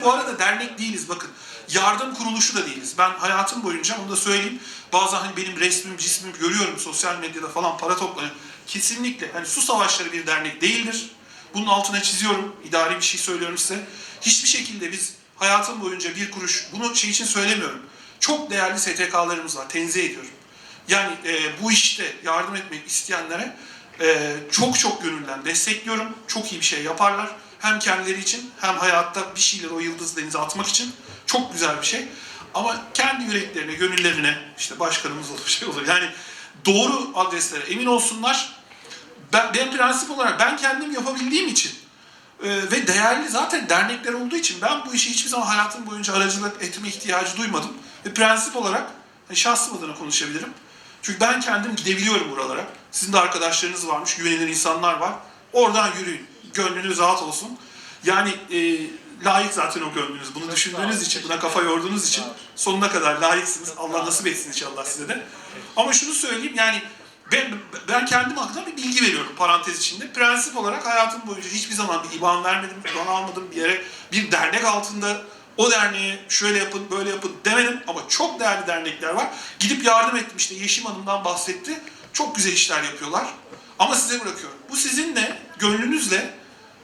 Bu arada dernek değiliz bakın. Yardım kuruluşu da değiliz. Ben hayatım boyunca onu da söyleyeyim. Bazen hani benim resmim, cismim görüyorum sosyal medyada falan para toplanıyor. Kesinlikle hani su savaşları bir dernek değildir. Bunun altına çiziyorum. İdari bir şey söylüyorum size. Hiçbir şekilde biz hayatım boyunca bir kuruş, bunu şey için söylemiyorum. Çok değerli STK'larımız var. Tenzih ediyorum. Yani e, bu işte yardım etmek isteyenlere e, çok çok gönülden destekliyorum. Çok iyi bir şey yaparlar. Hem kendileri için hem hayatta bir şeyler o yıldız denize atmak için çok güzel bir şey. Ama kendi yüreklerine, gönüllerine işte başkanımız olur, şey olur. Yani doğru adreslere emin olsunlar. Ben, ben prensip olarak ben kendim yapabildiğim için e, ve değerli zaten dernekler olduğu için ben bu işi hiçbir zaman hayatım boyunca aracılık etme ihtiyacı duymadım. Ve prensip olarak hani şahsım adına konuşabilirim. Çünkü ben kendim gidebiliyorum buralara. Sizin de arkadaşlarınız varmış, güvenilir insanlar var. Oradan yürüyün. Gönlünüz rahat olsun. Yani e, layık zaten o gönlünüz. Bunu düşündüğünüz için, buna kafa yorduğunuz için sonuna kadar layıksınız. Allah nasip etsin inşallah size de. Ama şunu söyleyeyim yani ben, ben kendim hakkında bir bilgi veriyorum parantez içinde. Prensip olarak hayatım boyunca hiçbir zaman bir iban vermedim, iban almadım bir yere. Bir dernek altında o derneğe şöyle yapın, böyle yapın demedim ama çok değerli dernekler var. Gidip yardım ettim Yeşim Hanım'dan bahsetti. Çok güzel işler yapıyorlar. Ama size bırakıyorum. Bu sizinle, gönlünüzle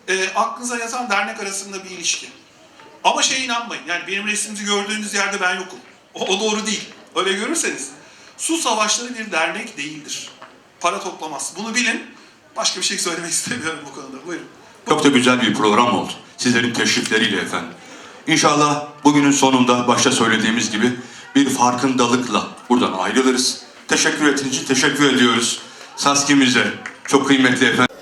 e, aklınıza yatan dernek arasında bir ilişki. Ama şeye inanmayın. Yani benim resmimizi gördüğünüz yerde ben yokum. O, o doğru değil. Öyle görürseniz. Su savaşları bir dernek değildir. Para toplamaz. Bunu bilin. Başka bir şey söylemek istemiyorum bu konuda. Buyurun. Çok da güzel bir program oldu. Sizlerin teşrifleriyle efendim. İnşallah bugünün sonunda başta söylediğimiz gibi bir farkındalıkla buradan ayrılırız. Teşekkür ettiğiniz için teşekkür ediyoruz. Saskimize çok kıymetli efendim.